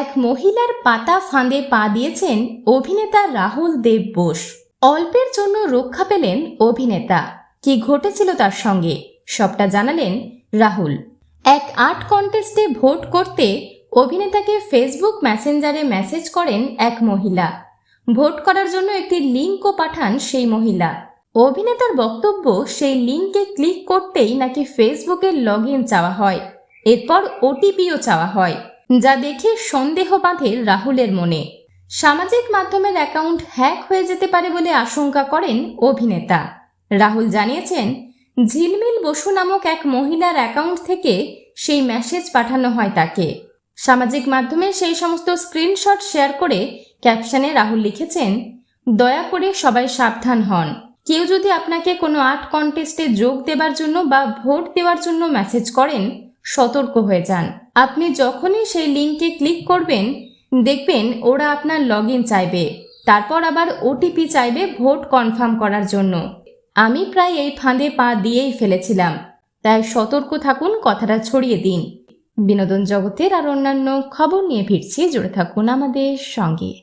এক মহিলার পাতা ফাঁদে পা দিয়েছেন অভিনেতা রাহুল দেব বোস। অল্পের জন্য রক্ষা পেলেন অভিনেতা। কি ঘটেছিল তার সঙ্গে? সবটা জানালেন রাহুল। এক আর্ট কন্টেস্টে ভোট করতে অভিনেতাকে ফেসবুক মেসেঞ্জারে মেসেজ করেন এক মহিলা। ভোট করার জন্য একটি লিঙ্কও পাঠান সেই মহিলা। অভিনেতার বক্তব্য সেই লিঙ্কে ক্লিক করতেই নাকি ফেসবুকের লগ চাওয়া হয়। এরপর ওটিপিও চাওয়া হয়। যা দেখে সন্দেহ বাঁধে রাহুলের মনে। সামাজিক মাধ্যমের অ্যাকাউন্ট হ্যাক হয়ে যেতে পারে বলে আশঙ্কা করেন অভিনেতা। রাহুল জানিয়েছেন, ঝিলমিল বসু নামক এক মহিলার অ্যাকাউন্ট থেকে সেই মেসেজ পাঠানো হয় তাকে। সামাজিক মাধ্যমে সেই সমস্ত স্ক্রিনশট শেয়ার করে ক্যাপশনে রাহুল লিখেছেন, দয়া করে সবাই সাবধান হন। কেউ যদি আপনাকে কোনো আর্ট কন্টেস্টে যোগ দেবার জন্য বা ভোট দেওয়ার জন্য মেসেজ করেন, সতর্ক হয়ে যান। আপনি যখনই সেই লিঙ্কে ক্লিক করবেন, দেখবেন ওরা আপনার লগ চাইবে। তারপর আবার ওটিপি চাইবে ভোট কনফার্ম করার জন্য। আমি প্রায় এই ফাঁদে পা দিয়েই ফেলেছিলাম। তাই সতর্ক থাকুন, কথাটা ছড়িয়ে দিন। বিনোদন জগতের আর অন্যান্য খবর নিয়ে ফিরছি। জুড়ে থাকুন আমাদের সঙ্গে।